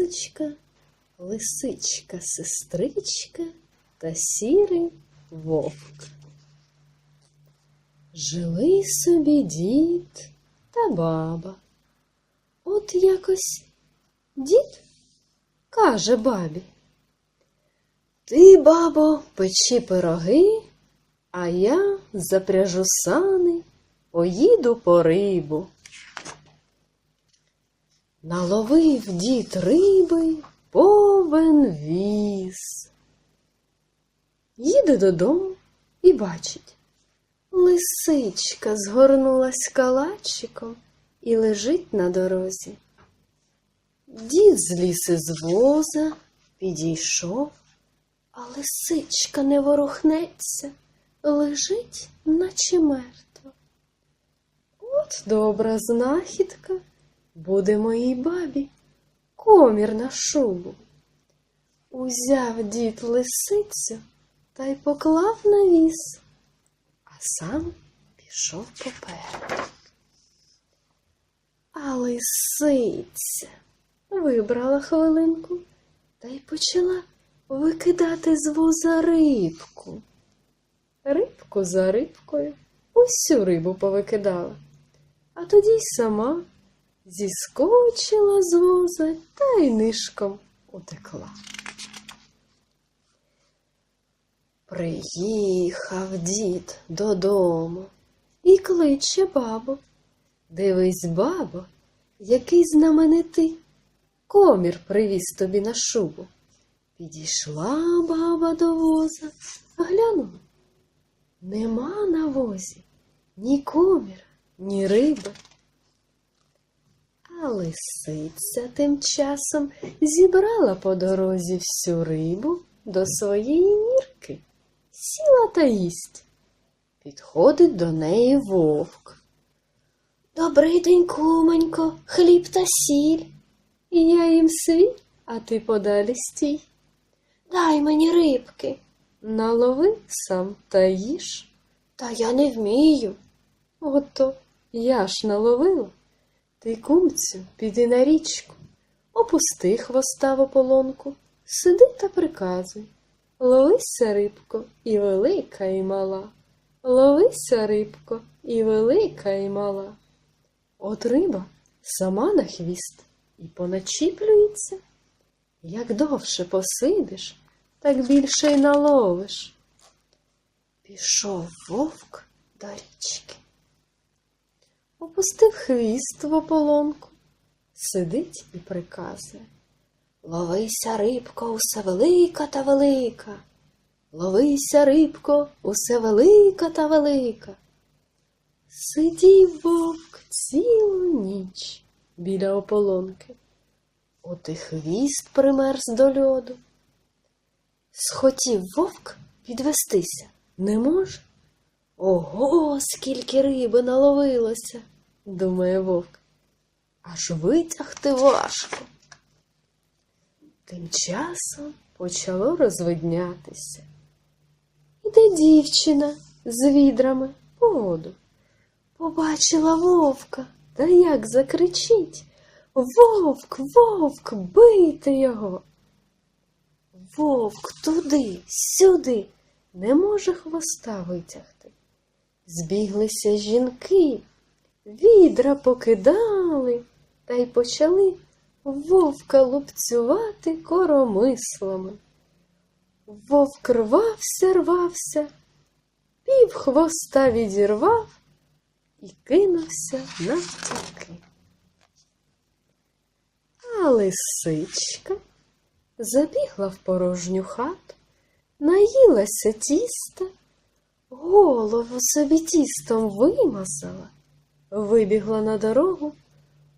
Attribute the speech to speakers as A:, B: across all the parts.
A: казочка, лисичка, сестричка та сірий вовк. Жили собі дід та баба. От якось дід каже бабі. Ти, бабо, печи пироги, а я запряжу сани, поїду по рибу. Наловив дід риби повен віз. Їде додому і бачить. Лисичка згорнулась калачиком і лежить на дорозі. Дід зліз із воза, підійшов, а лисичка не ворухнеться, лежить, наче мертва. От добра знахідка буде моїй бабі комір на шубу. Узяв дід лисицю та й поклав на віз, а сам пішов попереду. А лисиця вибрала хвилинку та й почала викидати з воза рибку. Рибку за рибкою усю рибу повикидала, а тоді й сама зіскочила з воза та й нишком утекла. Приїхав дід додому і кличе бабу. Дивись, бабо, який знаменитий комір привіз тобі на шубу. Підійшла баба до воза, глянула. Нема на возі ні коміра, ні риби. Лисиця тим часом зібрала по дорозі всю рибу до своєї нірки, сіла та їсть. Підходить до неї вовк. Добрий день, кумонько, хліб та сіль. Я їм свій, а ти подалі стій. Дай мені рибки. Налови сам та їж. Та я не вмію. Ото я ж наловила. Ти, кумцю, піди на річку, опусти хвоста в ополонку, сиди та приказуй. Ловися, рибко, і велика, і мала. Ловися, рибко, і велика, і мала. От риба сама на хвіст і поначіплюється. Як довше посидиш, так більше й наловиш. Пішов вовк до річки. Опустив хвіст в ополонку, сидить і приказує. Ловися, рибко, усе велика та велика. Ловися, рибко, усе велика та велика. Сидів вовк цілу ніч біля ополонки. От і хвіст примерз до льоду. Схотів вовк підвестися не може. Ого, скільки риби наловилося, думає вовк. Аж витягти важко. Тим часом почало розвиднятися. Іде дівчина з відрами по воду. Побачила вовка, та як закричить Вовк, вовк, бийте його. Вовк туди, сюди, не може хвоста витягти. Збіглися жінки, відра покидали та й почали вовка лупцювати коромислами. Вовк рвався, рвався, пів хвоста відірвав і кинувся на втіки. А лисичка забігла в порожню хату, наїлася тіста, голову собі тістом вимазала, вибігла на дорогу,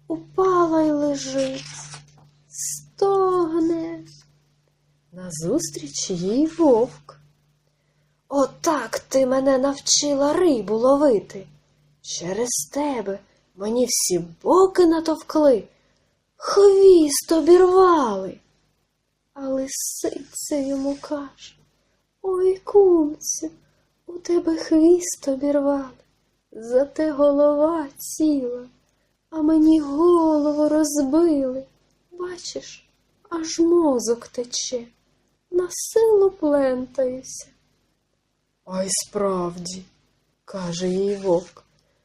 A: упала й лежить, стогне. Назустріч їй вовк. Отак ти мене навчила рибу ловити. Через тебе мені всі боки натовкли, хвіст обірвали. А лисиця йому каже Ой, кумцю, у тебе хвіст обірвали, зате голова ціла, а мені голову розбили. Бачиш, аж мозок тече, на силу плентаюся. А й справді, каже їй вовк,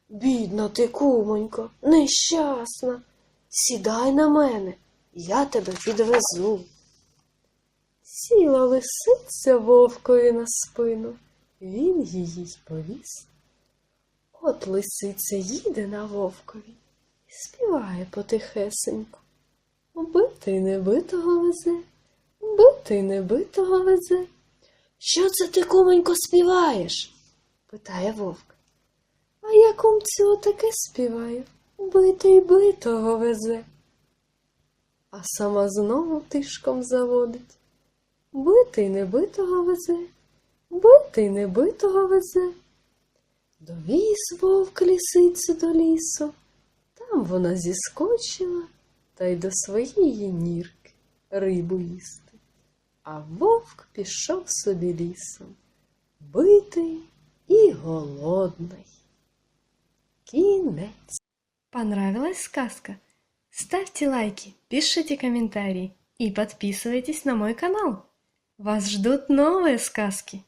A: бідна ти, кумонько, нещасна. Сідай на мене, я тебе підвезу. Сіла лисиця вовкові на спину, він її й повіз. От лисиця їде на вовкові і співає потихесеньку. Битий небитого везе, битий небитого везе. Що це ти, куменько, співаєш? питає вовк. А я кумцю таке співаю, битий битого везе. А сама знову тишком заводить. Битий небитого везе, битий небитого везе. Довіз вовк лісицю до лісу. Там вона зіскочила та й до своєї нірки рибу їсти. А вовк пішов собі лісом, битий і голодний. Кінець.
B: Понравилась сказка? Ставьте лайки, пишите комментарии и подписывайтесь на мой канал. Вас ждут новые сказки.